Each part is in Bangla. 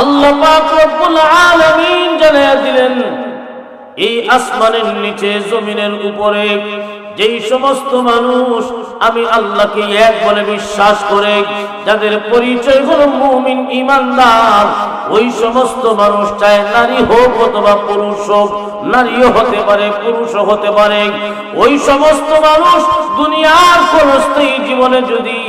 আল্লাহ পাক রব্বুল দিলেন, এই আসমানের নিচে, জমিনের উপরে যেই সমস্ত মানুষ আমি আল্লাহকে এক বলে বিশ্বাস করে, যাদের পরিচয় হল মুমিন ইমানদার, ওই সমস্ত মানুষ চায় নারী হোক অথবা পুরুষ হোক নারীও হতে পারে, পুরুষও হতে পারে। ওই সমস্ত মানুষ দুনিয়ার কোন স্ত্রী জীবনে যদি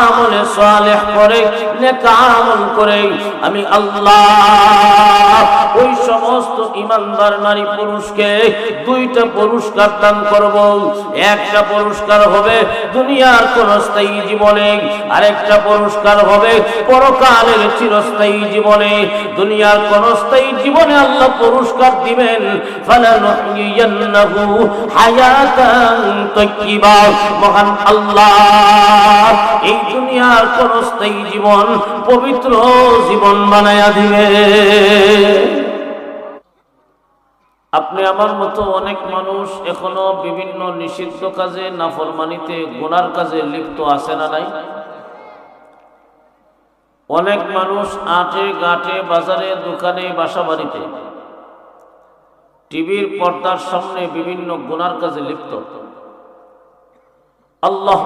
আমলে সালেহ করে, নেকা আমল করে, আমি আল্লাহ ওই সমস্ত ইমানদার নারী পুরুষকে দুইটা পুরস্কার দান করব। একটা পুরস্কার হবে দুনিয়ার কোন স্থায়ী জীবনে, আরেকটা পুরস্কার হবে পরকালের চিরস্থায়ী জীবনে। দুনিয়ার কোন স্থায়ী জীবনে আল্লাহ পুরস্কার দিবেন এই দুনিয়ার কোন স্থায়ী জীবন, পবিত্র জীবন দিবে। আপনি আমার মতো অনেক মানুষ এখনও বিভিন্ন নিষিদ্ধ কাজে, নাফরমানিতে, গুনার কাজে লিপ্ত আছে না নাই? অনেক মানুষ আটে গাটে বাজারে, দোকানে বাসা বাড়িতে টিভির পর্দার সামনে বিভিন্ন গুনার কাজে লিপ্ত। আল্লাহ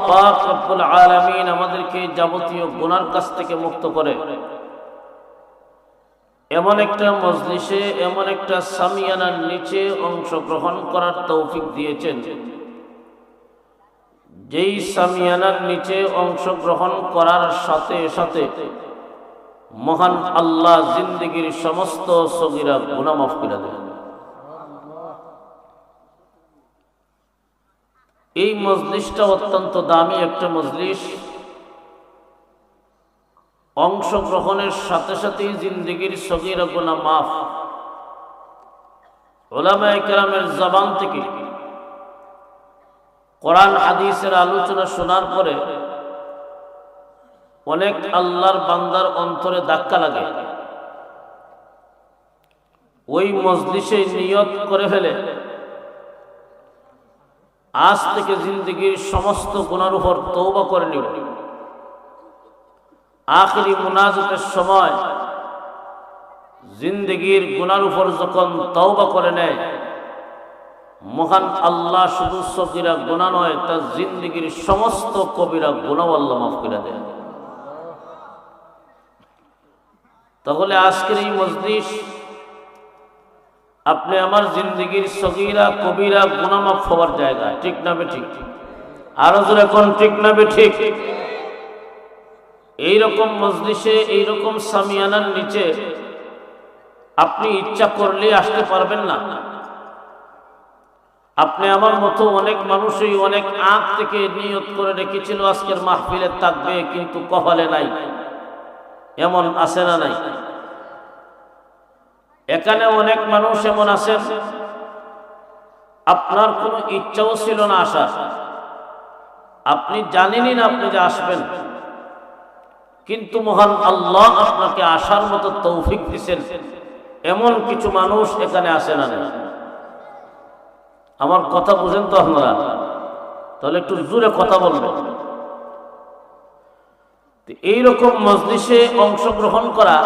আলামিন আমাদেরকে যাবতীয় গুনার কাছ থেকে মুক্ত করে। এমন একটা মজলিসে, এমন একটা সামিয়ানার নিচে অংশগ্রহণ করার তৌফিক দিয়েছেন। যেই সামিয়ানার নিচে অংশগ্রহণ করার সাথে সাথে মহান আল্লাহ জিন্দগির সমস্ত সগিরা গুনামাফ করে দেন। এই মজলিসটা অত্যন্ত দামি একটা মজলিস। অংশগ্রহণের সাথে সাথেই জিন্দগির সগিরা গুনা মাফ। ওলামায় কেরামের জবান থেকে কোরআন হাদিসের আলোচনা শোনার পরে অনেক আল্লাহর বান্দার অন্তরে ধাক্কা লাগে। ওই মজলিসে নিয়ত করে ফেলে আজ থেকে জিন্দগির সমস্ত গুণার উপর তৌবা করে নিব আখরি মুনাজতের সময় জিন্দগির গুনার উপর যখন তওবা করে নেয়, মহান আল্লাহ শুধু সকিরা গুণা নয়, তার জিন্দগির সমস্ত কবিরা গুণাও মাফ করে দেয় তাহলে আজকের এই মজলিস আপনি আমার জিন্দগির সগিরা, কবিরা, গুণামাফ হওয়ার জায়গা। ঠিক না বে ঠিক? আরও কোন ঠিক না বে ঠিক? এইরকম মজলিসে, এইরকম সামিয়ানার নিচে আপনি ইচ্ছা করলে আসতে পারবেন না। আপনি আমার মতো অনেক মানুষই অনেক আঁক থেকে নিয়ত করে রেখেছিল আজকের মাহফিলে থাকবে কিন্তু কপালে নাই। এমন আছে না নাই? এখানে অনেক মানুষ এমন আছেন আপনার কোনো ইচ্ছাও ছিল না আসার। আপনি জানেনই না আপনি যে আসবেন। কিন্তু মহান আল্লাহ আপনাকে আসার মতো তৌফিক দিচ্ছেন এমন কিছু মানুষ এখানে আসে না আমার কথা বুঝেন তো আপনারা? তাহলে একটু জোরে কথা বলবেন। এইরকম মজলিসে অংশগ্রহণ করা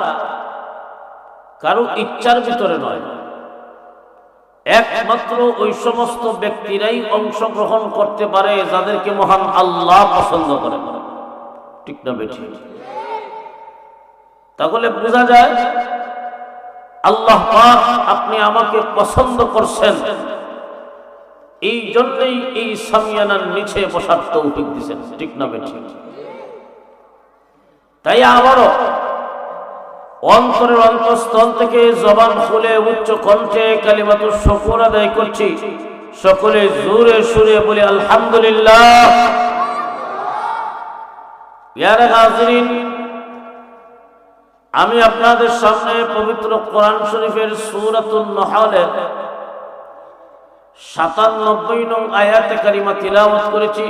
কারও ইচ্ছার ভিতরে নয়। একমাত্র ওই সমস্ত ব্যক্তিরাই অংশগ্রহণ করতে পারে যাদেরকে মহান আল্লাহ পছন্দ করে। ঠিক না বেঠি তাহলে বোঝা যায়, আল্লাহ আপনি আমাকে পছন্দ করছেন। এই জন্যই এই সামিয়ানার নিচে বসার তৌফিক দিচ্ছেন ঠিক না বেঠি তাই আবারও অন্তরের অন্তঃস্থল থেকে জবান খুলে উচ্চ কণ্ঠে কালিমাত শকুর আদায় করছি। সকলে জোরে সুরে বলে, আলহামদুলিল্লাহ। আমি আপনাদের সামনে পবিত্র কোরআন শরীফের সুরাতুল নহলের সাতানব্বই নং আয়াতে কারিমা তিলাওয়াত করেছি।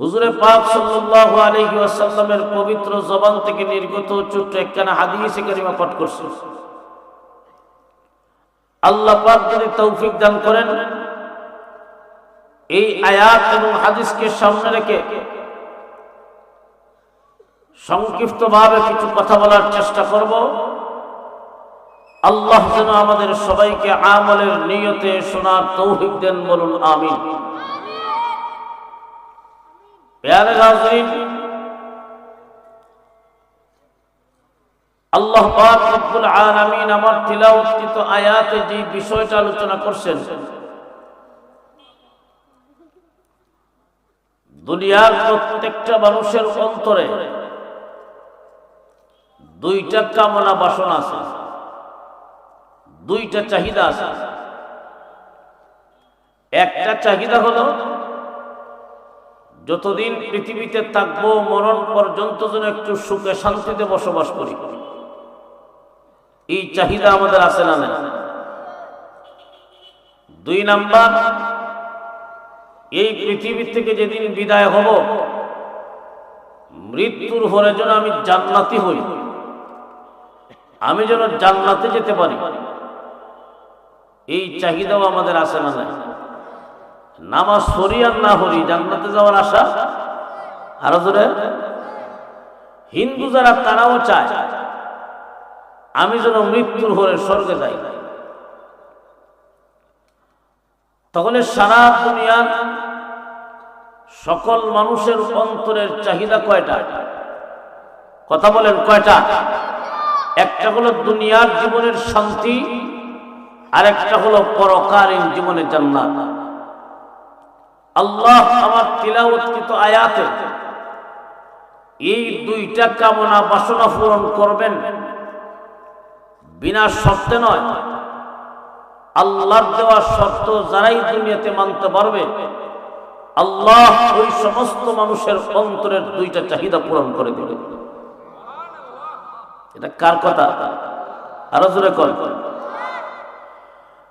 হুজুরে পাক সাল্লাল্লাহু আলাইহি ওয়াসাল্লামের পবিত্র জবান থেকে নির্গত ছোট্ট একখানা কারিমা পাঠ করছি। আল্লাহ পাক যদি তৌফিক দান করেন, এই আয়াত এবং হাদিসকে সামনে রেখে সংক্ষিপ্তভাবে কিছু কথা বলার চেষ্টা করব। আল্লাহ যেন আমাদের সবাইকে আমলের নিয়তে শোনার তৌফিক দেন বলুন, আমিন। পেয়ারে হাজরিন আল্লাহ পাক রব্বুল আলামিন আমার তিলাওয়াতকৃত আয়াতে যে বিষয়টা আলোচনা করছেন, দুনিয়ার প্রত্যেকটা মানুষের অন্তরে দুইটা কামনা বাসনা আছে, দুইটা চাহিদা আছে। একটা চাহিদা হলো যতদিন পৃথিবীতে থাকব, মরণ পর্যন্ত যেন একটু সুখে, শান্তিতে বসবাস করি। এই চাহিদা আমাদের আছে না দুই নাম্বার, এই পৃথিবী থেকে যেদিন বিদায় হব, মৃত্যুর হরে যেন আমি জান্নাতি হই। আমি যেন জান্নাতে যেতে পারি। এই চাহিদাও আমাদের আছে না নাই? নামাজ সরি আর না হরি জান্নাতে যাওয়ার আশা? আরও জোরে। হিন্দু যারা, তারাও চায় আমি যেন মৃত্যুর হরে স্বর্গে যাই। তখন সারা দুনিয়ার সকল মানুষের অন্তরের চাহিদা কয়টা? কথা বলেন, কয়টা? একটা হলো দুনিয়ার জীবনের শান্তি আর একটা হলো পরকালীন জীবনের জান্নাত। আল্লাহ আমার তিলাওয়াতকৃত আয়াতে এই দুইটা কামনা বাসনা পূরণ করবেন। বিনা শর্তে নয়। আল্লাহর দেওয়া শর্ত যারাই দুনিয়াতে মানতে পারবে, আল্লাহ ওই সমস্ত মানুষের অন্তরের দুইটা চাহিদা পূরণ করে দেবে। এটা কার কথা? আরও জোরে কর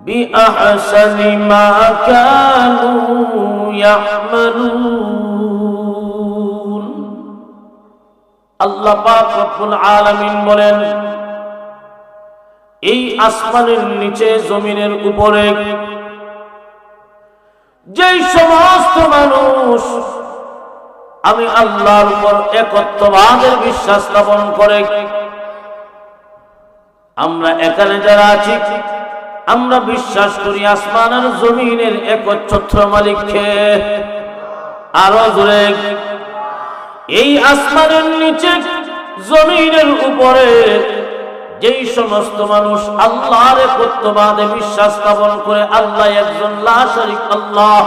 بأحسن ما كانوا يعملون الله পাক রব্বুল আলামিন বলেন এই আসমানের নিচে জমিনের উপরে যেই সমস্ত মানুষ আমি আল্লাহর উপর একত্ববাদের বিশ্বাস স্থাপন করে আমরা এখানে যারা আছি আমরা বিশ্বাস করি আসমান আর জমিনের একচ্ছত্র মালিককে। আরও জোরে। এই আসমানের নিচে জমিনের উপরে যেই সমস্ত মানুষ আল্লাহর একত্ববাদে বিশ্বাস স্থাপন করে, আল্লাহ একজন লা শরীক আল্লাহ।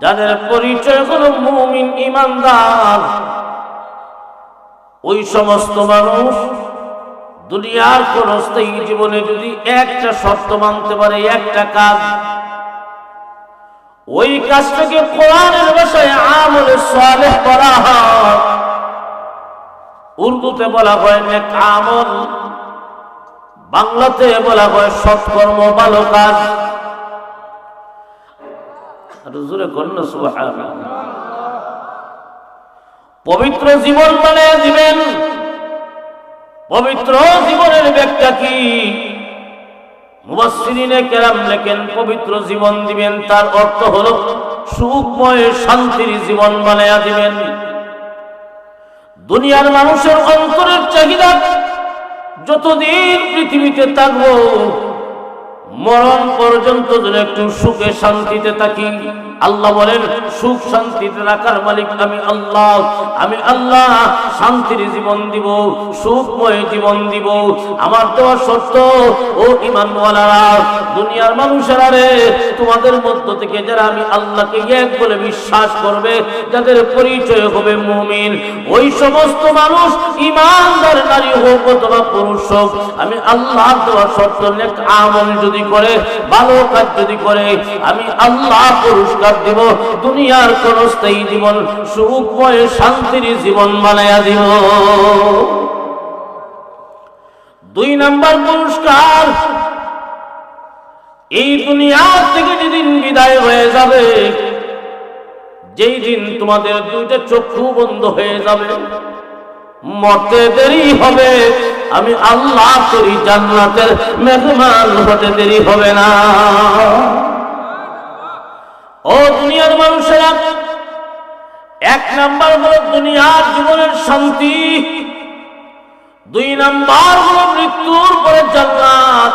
যাদের পরিচয় হলো মুমিন, ইমানদার। ওই সমস্ত মানুষ দুনিয়ার কোন স্থায়ী জীবনে যদি একটা শর্ত মানতে পারে, একটা কাজ, ওই কাজটাকে কোরআনের ভাষায় আমলে সালেহ করা উর্দুতে বলা হয় নেক আমল, বাংলাতে বলা হয় সৎকর্ম, ভালো কাজ। জোরে কন্যা সুবহানাল্লাহ। পবিত্র জীবন মানে দিবেন। পবিত্র জীবনের ব্যাখ্যা কি? মুবাসিনে কেরাম লেখেন, পবিত্র জীবন দিবেন, তার অর্থ হল সুখময়, শান্তির জীবন বানায়া দিবেন। দুনিয়ার মানুষের অন্তরের চাহিদা যতদিন পৃথিবীতে থাকব মরণ পর্যন্ত যেন একটু সুখে শান্তিতে থাকি। আল্লাহ বলেন, সুখ শান্তিতে রাখার মালিক আমি আল্লাহ। আমি আল্লাহ, শান্তির জীবন দিব, সুখময় জীবন দিব। আমার দেওয়া সত্য, ও ইমানওয়ালারা দুনিয়ার মানুষেরা রে, তোমাদের মধ্য থেকে যারা আমি আল্লাহকে এক বলে বিশ্বাস করবে, যাদের পরিচয় হবে মুমিন। ওই সমস্ত মানুষ ইমানদার নারী হোক অথবা পুরুষ হোক, আমি আল্লাহ দেওয়া সত্য আমল যদি করে, ভালো কাজ যদি করে, আমি আল্লাহ পুরস্কার দিব, দুনিয়ার কোন স্থায়ী জীবন সুখময় শান্তির জীবন বানায়া দিব। দুই নাম্বার পুরস্কার, এই দুনিয়া থেকে যেদিন বিদায় হয়ে যাবে, যেই দিন তোমাদের দুইটা চক্ষু বন্ধ হয়ে যাবে। মরতে দেরি হবে। আমি আল্লাহ করি জান্নাতের মেহমান, হতে দেরি হবে না। ও দুনিয়ার মানুষেরা, এক নাম্বার হলো দুনিয়ার জীবনের শান্তি, দুই নাম্বার হলো মৃত্যুর পরে জান্নাত।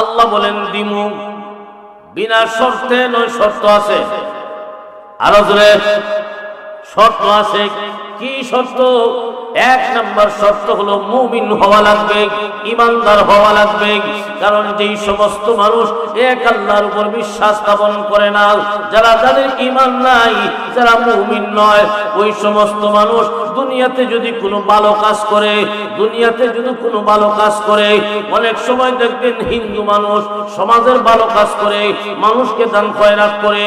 আল্লাহ বলেন, দিমু, বিনা শর্তে নয়, শর্ত আছে। আরও শর্ত আছে, কি শর্ত? এক নম্বর শর্ত হলো মুমিন হওয়া লাগবে, ইমানদার হওয়া লাগবে, কারণ যেই সমস্ত মানুষ এক আল্লাহর উপর বিশ্বাস স্থাপন করে না, যারা যাদের ইমান নাই, যারা মুমিন নয়, ওই সমস্ত মানুষ দুনিয়াতে যদি কোনো ভালো কাজ করে, দুনিয়াতে যদি কোনো ভালো কাজ করে, অনেক সময় দেখবেন হিন্দু মানুষ সমাজের ভালো কাজ করে, মানুষকে দান খয়রাত করে,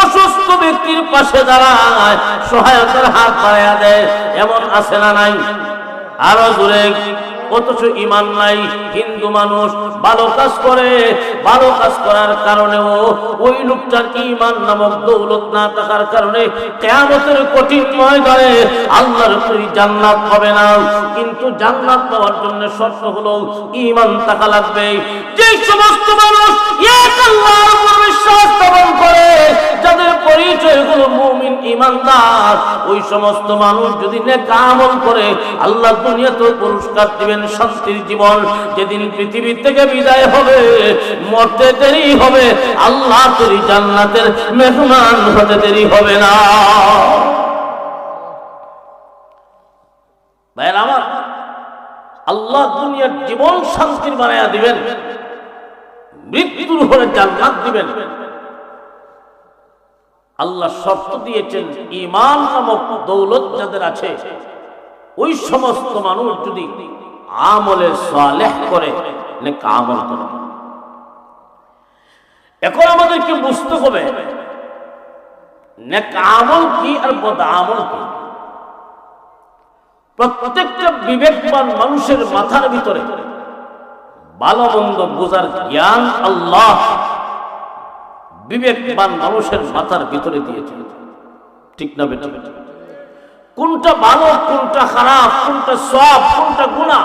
অসুস্থ ব্যক্তির পাশে দাঁড়ায়, সহায়তার হাত বাড়াইয়া দেয়, এমন আছে না আরও জোরে অথচ ইমান নাই, হিন্দু মানুষ ভালো কাজ করে, ভালো কাজ করার কারণেও ওই লোকটার ইমান নামক দৌলত না থাকার কারণে কেয়ামতের কঠিন ময়দানে আল্লাহর তুই জান্নাত হবে না। কিন্তু জান্নাত পাওয়ার জন্য শর্ত হলো ইমান থাকা লাগবে। যে সমস্ত মানুষ এক আল্লাহর উপর বিশ্বাস স্থাপন করে, যাদের পরিচয় হলো মুমিন ইমানদার ওই সমস্ত মানুষ যদি নেক আমল করে, আল্লাহ দুনিয়াতে পুরস্কার দিবেন শান্তির জীবন। যেদিন পৃথিবী থেকে বিদায় হবে, মরতে দেরি হবে, আল্লাহ তরি জান্নাতের মেহমান হতে দেরি হবে না। ভাইয়ের আমার, আল্লাহ দুনিয়ার জীবন শান্তির দিবেন, মৃত্যুর জান্নাত দিবেন। আল্লাহ শর্ত দিয়েছেন ইমান নামক দৌলত যাদের আছে, ওই সমস্ত মানুষ যদি আমলে সালেহ করে নেক আমল করে। এখন আমাদেরকে বুঝতে হবে, নেক আমল কি আর বদ আমল কি? প্রত্যেকটা বিবেকবান মানুষের মাথার ভিতরে ভালো মন্দ বোঝার জ্ঞান আল্লাহ বিবেকবান মানুষের মাথার ভিতরে দিয়েছে। ঠিক না বেটা কোনটা ভালো, কোনটা খারাপ, কোনটা সব, কোনটা গুণা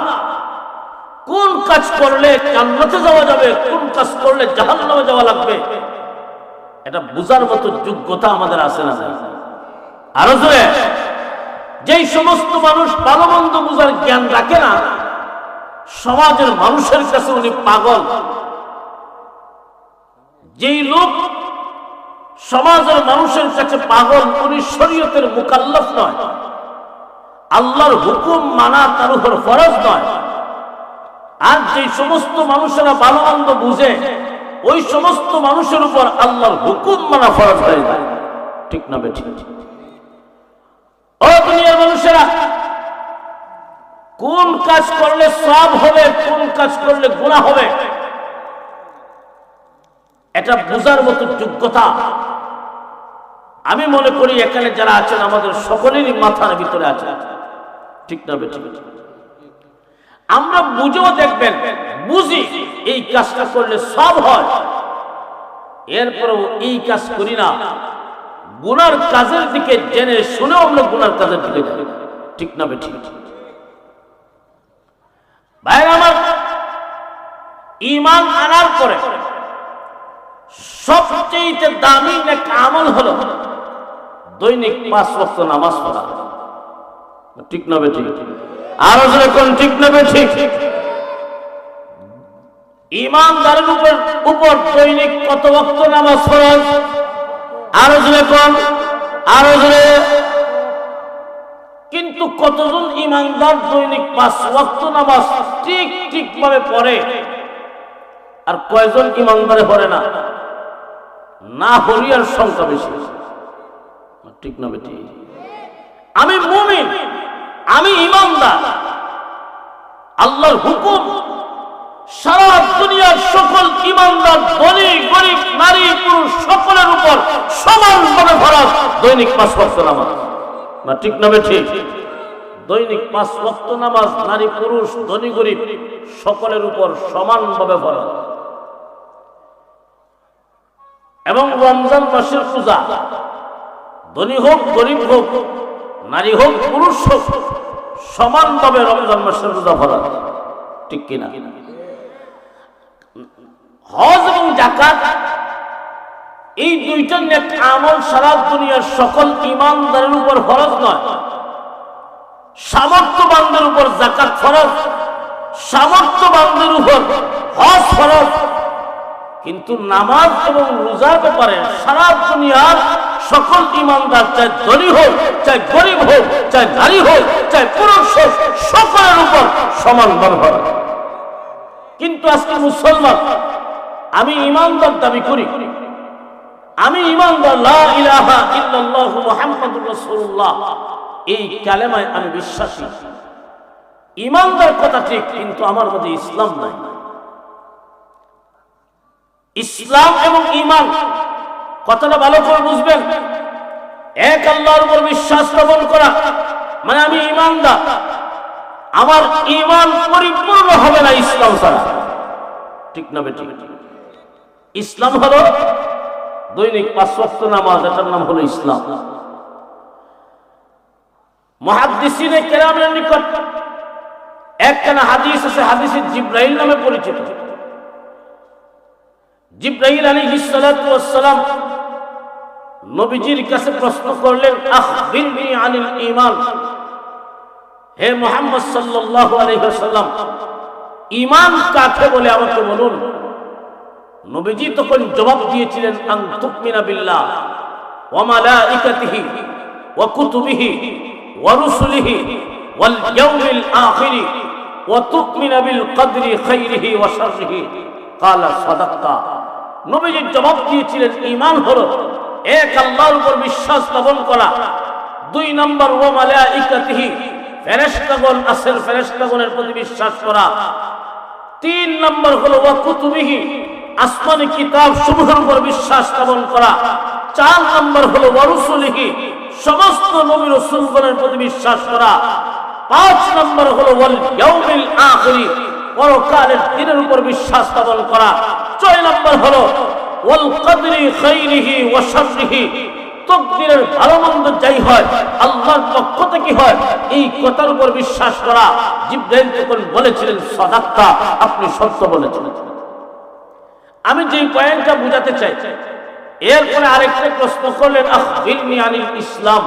কোন কাজ করলে জান্নাতে যাওয়া যাবে, কোন কাজ করলে জাহান্নামে যাওয়া লাগবে? এটা বুঝার মতো যোগ্যতা আমাদের আছে না আরও জোরে। যেই সমস্ত মানুষ ভালো মন্দ বুঝার জ্ঞান রাখে না, সমাজের মানুষের কাছে উনি পাগল। যেই লোক সমাজের মানুষের কাছে পাগল, উনি শরীয়তের মুকাল্লফ নয়। আল্লাহর হুকুম মানা তার উপর ফরজ নয়। আর যে সমস্ত মানুষেরা ভালো মন্দ বুঝে, ওই সমস্ত মানুষের উপর আল্লাহর হুকুম মানা ফরজ হয়ে যায়। ঠিক না বেঠিক? ও দুনিয়ার মানুষেরা, কোন কাজ করলে সব হবে, কোন কাজ করলে গুণা হবে? এটা বোঝার মতো যোগ্যতা আমি মনে করি এখানে যারা আছেন, আমাদের সকলেরই মাথার ভিতরে আছে। ঠিক না বেঠিক আমরা বুঝেও দেখবেন, বুঝি এই কাজটা করলে সব হয়। এরপরেও এই কাজ করি না। গুনার কাজের দিকে জেনে শুনেও আমরা গুনার কাজের দিকে ঠিক না বেঠিক ভাই আমার ইমান আনার পরে সবচেয়ে দামি এক আমল হলো দৈনিক পাঁচ ওয়াক্ত নামাজ পড়া। ঠিক না বেঠিক? আরও যেরকম ঠিক না বেঠিক? ইমানদারের উপর উপর দৈনিক কত ওয়াক্ত নামাজ ফরজ আরও জোরে কম আরও কিন্তু কতজন ইমানদার দৈনিক পাঁচ ওয়াক্ত নামাজ ঠিক ঠিক ভাবে পড়ে? আর কয়জন ইমানদারে পড়ে না? না হরিয়ার সংখ্যা বেশি। ঠিক না বেটি? আমি মুমিন, আমি ইমানদার আল্লাহর হুকুম, সারা দুনিয়ার সকল ইমানদার ধনী, গরিব, নারী, পুরুষ, সকলের উপর সমানভাবে ফরজ দৈনিক পাঁচ ওয়াক্ত নামাজ। না ঠিক না ঠিক দৈনিক পাঁচ ওয়াক্ত নামাজ, নারী, পুরুষ, ধনী, গরিব, সকলের উপর সমানভাবে ফরজ এবং রমজান মাসের পূজা ধনী হোক, গরিব হোক, নারী হোক, পুরুষ হোক সমানভাবে রমজান মাসের পূজা ফরজ ঠিক কিনা? হজ এবং জাকাত এই দুইটা নেক আমল সারা দুনিয়ার সকল ইমানদারের উপর ফরজ নয়। সামর্থ্যবানদের উপর জাকাত ফরজ, সামর্থ্যবানদের উপর হজ ফরজ কিন্তু নামাজ এবং রোজার ব্যাপারে সারা দুনিয়ার সকল ইমানদার, চাই ধনী হোক, চাই গরিব হোক, চাই নারী হোক, চাই পুরুষ হোক, সকলের উপর সমানভাবে ফরজ কিন্তু আজকে মুসলমান, আমি ইমানদার দাবি করি, আমি ইমানদার, লা ইলাহা এই কালেমায় আমি বিশ্বাসী। ইমানদার কথা ঠিক, কিন্তু আমার মধ্যে ইসলাম নাই। ইসলাম এবং ইমান কথাটা ভালো করে বুঝবেন। এক আল্লাহর উপর বিশ্বাস স্থাপন করা মানে আমি ইমানদার আমার ইমান পরিপূর্ণ হবে না ইসলাম ছাড়া। ঠিক না বেঠিক? ইসলাম হলো দৈনিক পাঁচ ওয়াক্ত নামাজ, এটার নাম হলো ইসলাম। মহাদিসিনে কেরামের নিকট একখানা হাদিস আছে, হাদিসে জিব্রাহিল নামে পরিচিত। জিব্রাহিল আলী সালাম নবীজির কাছে প্রশ্ন করলেন আখবিরনি আনিল ঈমান। হে মোহাম্মদ সাল্লাল্লাহু আলাইহি ওয়াসাল্লাম, ঈমান কাকে বলে আমাকে বলুন? নবীজি তখন জবাব দিয়েছিলেন, আন তুকমিনা বিল্লাহ ওয়া মালাইকাতিহি ওয়া কুতুবিহি ওয়া রুসুলিহি ওয়াল ইয়াউমিল আখির ওয়া তুকমিনা বিল কদরি খাইরিহি ওয়া শাররিহি। ক্বালা সাদাক্তা নবীজি জবাব দিয়েছিলেন ইমান হলো। এক আল্লাহর উপর বিশ্বাস স্থাপন করা। দুই নম্বর, ওয়া মালাইকাতিহি, ফেরেশতাগণ আসের ফেরেশতাগণের প্রতি বিশ্বাস করা। তিন নম্বর হলো, ওয়া কুতুবিহি, আসমানি কিতাব সমূহের উপর বিশ্বাস স্থাপন করা। চার নম্বর হলো ওয়ারুসুলিহি সমস্ত নবী রসুলগণের প্রতি বিশ্বাস করা। পাঁচ নম্বর হলো, ওয়াল ইয়াউমিল আখিরি পরকালের দিনের উপর বিশ্বাস স্থাপন করা। ছয় নম্বর হলো, ওয়াল কদরি খাইরিহি ওয়া শাররিহি। তকদিরের ভালো মন্দ যাই হয়, আল্লাহর পক্ষ থেকে হয়, এই কথার উপর বিশ্বাস করা। জিব্রাইল তখন বলেছিলেন সদাক্তা আপনি সত্য বলেছিলেন আমি যে পয়েন্টটা বুঝাতে চাই, এরপরে আরেকটা প্রশ্ন করলেন আখবিরনি আনিল ইসলাম?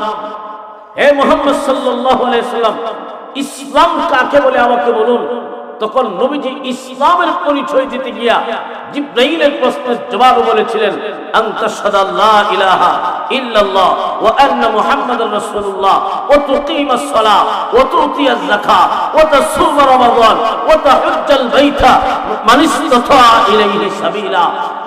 হে মোহাম্মদ সাল্লাল্লাহু আলাইহি সাল্লাম ইসলাম কাকে বলে আমাকে বলুন? তখন নবীজি ইসলামের পরিচয় দিতে গিয়া জিব্রাইলের প্রশ্নের জবাব বলেছিলেন, আনতা সাদাল্লাহ ইলাহা ইল্লাল্লাহ ওয়া আন্না মুহাম্মাদুর রাসূলুল্লাহ, ওয়া তুকিমাস সালাহ ওয়া তুতিয়াজ যাকাত, ওয়া তাসুম রমাদান, ওয়া তাহুজ্জাল বাইতা, মান ইসতাতা ইলাইহি সাবিলা।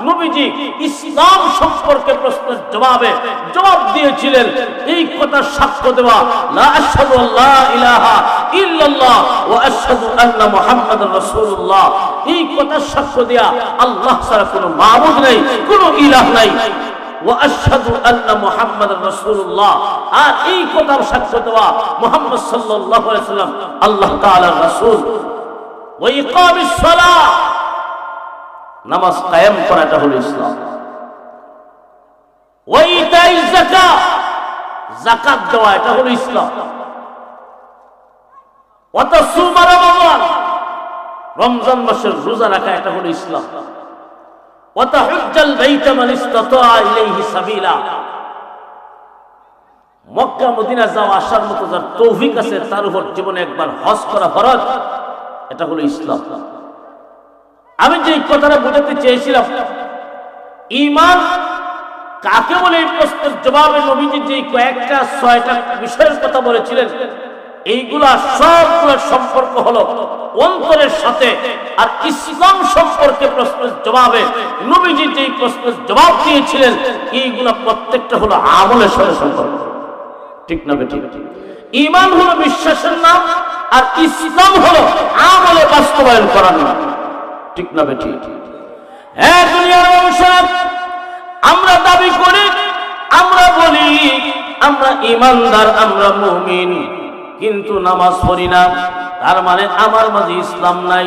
নবীজি ইসলাম সম্পর্কে প্রশ্নের জবাবে জবাব দিয়েছিলেন, এই কথা সাক্ষ্য দেওয়া, লা আশহাদু আল্লা ইলাহা ইল্লাল্লাহ ওয়া আশহাদু আন্না মুহাম্মাদুর রাসূলুল্লাহ এই কথা সাক্ষ্য দেয়া আল্লাহ ছাড়া কোনো মাবুদ নাই কোনো ইলাহ নাই واشهد ان محمد رسول الله আর এই কথার সাক্ষ্য দেওয়া মুহাম্মদ সাল্লাল্লাহু আলাইহি সাল্লাম আল্লাহ তাআলার রাসূল ওয়া ইকামিস সালাহ নামাজ কায়েম করাটা হলো ইসলাম ওয়া ইতাইজ যাকাত যাকাত দেওয়া এটা হলো ইসলাম রমজান মাসের রোজা রাখা এটা হলো মক্কা আছে, তার জীবনে একবার এটা হলো ইসলাম। আমি যে কথাটা বোঝাতে চেয়েছিলাম ইমান কাকে বলে এই প্রশ্নের জবাবে নবীজি যে কয়েকটা, ছয়টা বিষয়ের কথা বলেছিলেন এইগুলা সবগুলোর সম্পর্ক হলো। অন্তরের সাথে আর ইসলাম সম্পর্কে প্রশ্নের জবাবে নবীজি যে প্রশ্নের জবাব দিয়েছিলেন, এইগুলা প্রত্যেকটা হলো আমলের সাথে সম্পর্ক। ঠিক না বেঠিক? ইমান হলো বিশ্বাসের নাম আর ইসলাম হলো আমলে বাস্তবায়ন করার নাম। ঠিক না বেঠিক? হ্যাঁ দুনিয়ার আমরা দাবি করি, আমরা বলি, আমরা ইমানদার, আমরা মুমিন। কিন্তু নামাজ পড়ি না। তার মানে আমার মাঝে ইসলাম নাই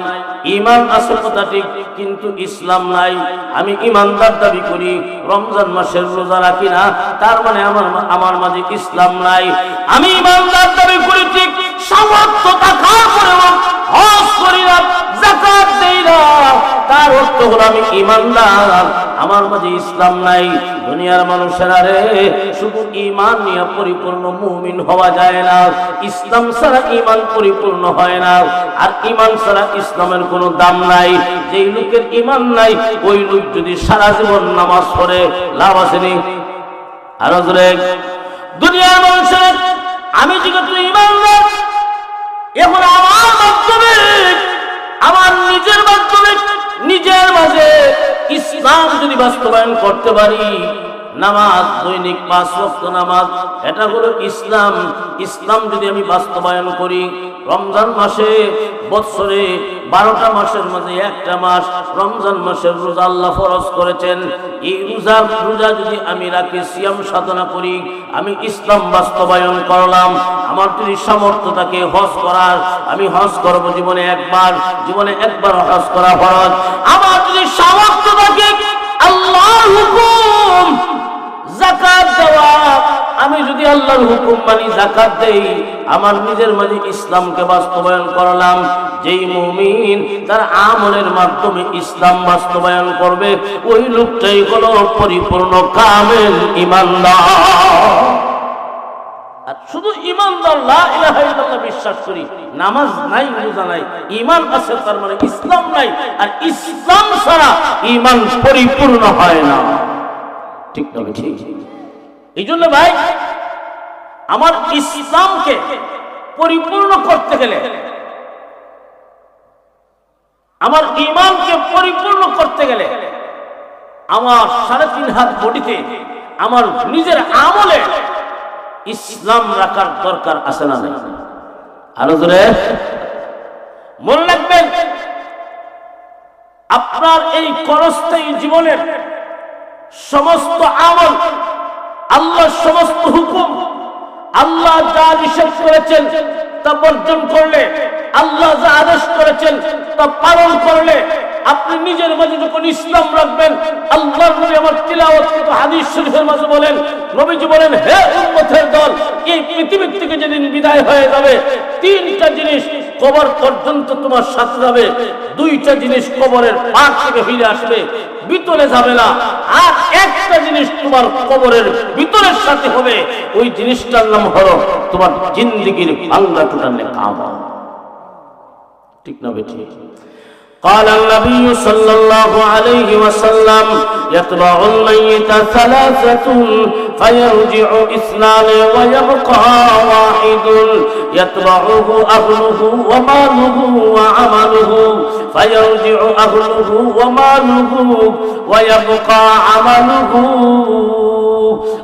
ইমান আসল কথা ঠিক, কিন্তু ইসলাম নাই। আমি ইমানদার দাবি করি, রমজান মাসের রোজা রাখি না, তার মানে আমার আমার মাঝে ইসলাম নাই। আমি ইমানদার দাবি করি ঠিক ইসলাম নাই, দুনিয়ার মানুষেরা রে, শুধু ইমান নিয়ে পরিপূর্ণ মুমিন হওয়া যায় না। ইসলাম ছাড়া ইমান পরিপূর্ণ হয় না। আর ইমান ছাড়া ইসলামের কোনো দাম নাই। যেই লোকের ইমান নাই, ওই লোক যদি সারা জীবন নামাজ পড়ে, লাভ আসেনি আরও দুনিয়ার মানুষের আমি যেহেতু ইমানদার এখন আমার মাধ্যমে, আমার নিজের মাধ্যমে, নিজের মাঝে ইসলাম যদি বাস্তবায়ন করতে পারি, নামাজ, দৈনিক পাঁচ নামাজ, এটা হলো ইসলাম। ইসলাম যদি আমি বাস্তবায়ন করি রমজান মাসে বৎসরে বারোটা মাসের মাঝে একটা মাস রমজান মাসের রোজা আল্লাহ ফরজ করেছেন। এই রোজা রোজা যদি আমি রাখি, সিয়াম সাধনা করি, আমি ইসলাম বাস্তবায়ন করলাম, আমার যদি সামর্থ্য থাকে হজ করার, আমি হজ করব জীবনে একবার জীবনে একবার হজ করা ফরজ। আমার যদি সামর্থ্য থাকে, আল্লাহর হুকুম জাকাত দেওয়া। আমি যদি আল্লাহর হুকুম মানি জাকাত দেই, আমার নিজের মাঝে ইসলামকে বাস্তবায়ন করলাম। যেই মুমিন তার আমলের মাধ্যমে ইসলাম বাস্তবায়ন করবে, ওই লোকটাই হলো পরিপূর্ণ কামেল ইমানদার। আর শুধু ইমানদার বিশ্বাস করি, নামাজ নাই, রোজা নাই, ঈমান আছে তার মানে ইসলাম নাই, আর ইসলাম ছাড়া ঈমান পরিপূর্ণ হয় না। ঠিক না ঠিক। এই জন্য ভাই, আমার ইসলামকে পরিপূর্ণ করতে গেলে, আমার ইমানকে পরিপূর্ণ করতে গেলে, আমার সাড়ে তিন হাত বডিতে, আমার নিজের আমলে ইসলাম রাখার দরকার আছে না আরও জোরে। মনে রাখবেন, আপনার এই করস্থায়ী জীবনের সমস্ত আমল আল্লাহর সমস্ত হুকুম, আল্লাহ যা নিষেধ করেছেন তা বর্জন করলে, আল্লাহ যা আদেশ করেছেন তা পালন করলে, আপনি নিজের মাঝে যখন ইসলাম রাখবেন, আল্লাহর নবী আমার তিলাওয়াত কিন্তু হাদিস শরীফের মাঝে বলেন, নবীজি বলেন, হে উম্মতের দল, এই পৃথিবীর থেকে যেদিন বিদায় হয়ে যাবে, তিনটা জিনিস কবর পর্যন্ত তোমার সাথে যাবে। দুইটা জিনিস কবরের পাশ থেকে ফিরে আসবে। ভিতরে যাবে না। আর একটা জিনিস তোমার কবরের ভিতরের সাথে হবে। ওই জিনিসটার নাম হলো তোমার জিন্দিগির বাংলা টুটানে কাম ঠিক না বেঠিক قال النبي صلى الله عليه وسلم يتبع الميت ثلاثة فيرجع اثنان ويبقى واحد. يتبعه أهله وماله وعمله فيرجع أهله وماله ويبقى عمله.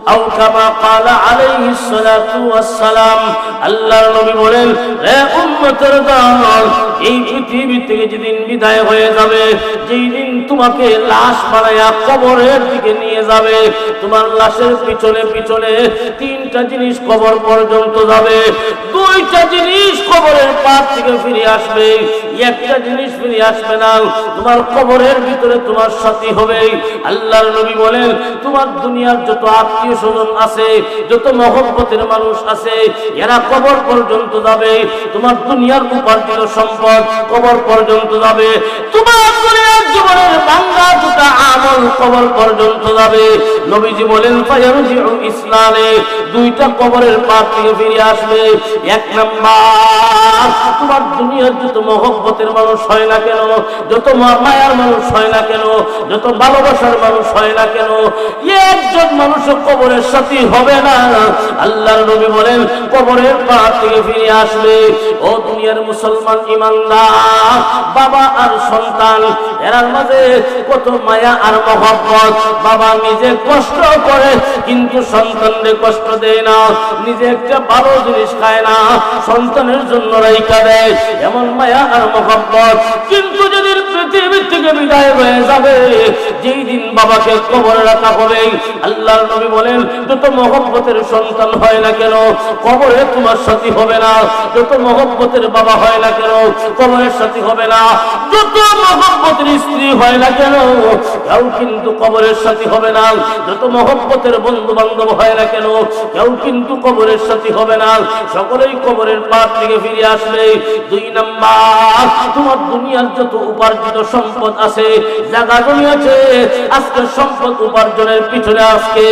أو كما قال عليه الصلاة والسلام আল্লাহ নবী বলেন রে উম্মতের দল এই পৃথিবী থেকে যেদিন বিদায় হয়ে যাবে যেই দিন তোমাকে লাশ বানায়া কবরের দিকে নিয়ে যাবে তোমার লাশের পিছনে পিছনে তিনটা জিনিস কবর পর্যন্ত যাবে দুইটা জিনিস কবরের পার থেকে ফিরে আসবে একটা জিনিস ফিরে আসবে না তোমার কবরের ভিতরে তোমার সাথী হবে আল্লাহর নবী বলেন তোমার দুনিয়ার যত আত্মীয় স্বজন আছে? যত মহব্বতের মানুষ আছে, এরা কবর পর্যন্ত যাবে। তোমার দুনিয়ার উপার্জিত সম্পদ কবর পর্যন্ত যাবে। তোমার দুইটা কবরের আসবে। দুনিয়ার যত মানুষ হয় না কেন, যত মানুষ হয় না কেন, যত ভালোবাসার মানুষ হয় না কেন, একজন কবরের সাথী হবে না। আল্লাহর নবী বলেন, কবরের পার থেকে ফিরে আসবে। ও দুনিয়ার মুসলমান ইমানদার, বাবা আর সন্তান, এরার মাঝে কত মায়া আর মহব্বত। বাবা নিজে কষ্ট করে, কিন্তু সন্তানকে কষ্ট দেয় না। নিজে একটা ভালো জিনিস খায় না, সন্তানের জন্য রাইকা দেয়। এমন মায়া আর মহব্বত, কিন্তু যদি পৃথিবীর থেকে বিদায় হয়ে যাবে যেই দিন বাবাকে কবরে রাখা হবে, আল্লাহর নবী বলেন, যত মহব্বতের সন্তান হয় না কেন, কবরে তোমার সাথী হবে না, যত মহব্বতের বাবা হয় না কেন, কবরের সাথী হবে না, যত মহব্বতের স্ত্রী হয় না কেন, কেউ কিন্তু কবরের সাথী হবে না, যত মহব্বতের বন্ধু বান্ধব হয় না কেন, কেউ কিন্তু কবরের সাথী হবে না, সকলেই কবরের পার থেকে ফিরে আসবে। দুই নাম্বার, তোমার দুনিয়ার যত উপার্জিত সম্পদ আছে, জায়গা জমি আছে আজকে সম্পদ উপার্জনের পিছনে আজকে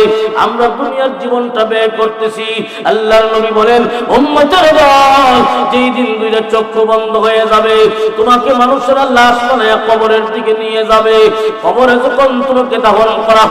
আমরা দুনিয়ার জীবনটা ব্যয় করতেছি। আল্লাহর নবী বলেন, উম্মতের দল, যেই দিন দুইটা চক্ষু বন্ধ হয়ে যাবে, তোমাকে মানুষেরা লাশ বানায় কবরের দিকে নিয়ে যাবে। কবরে যখন তোমাকে দাহন করা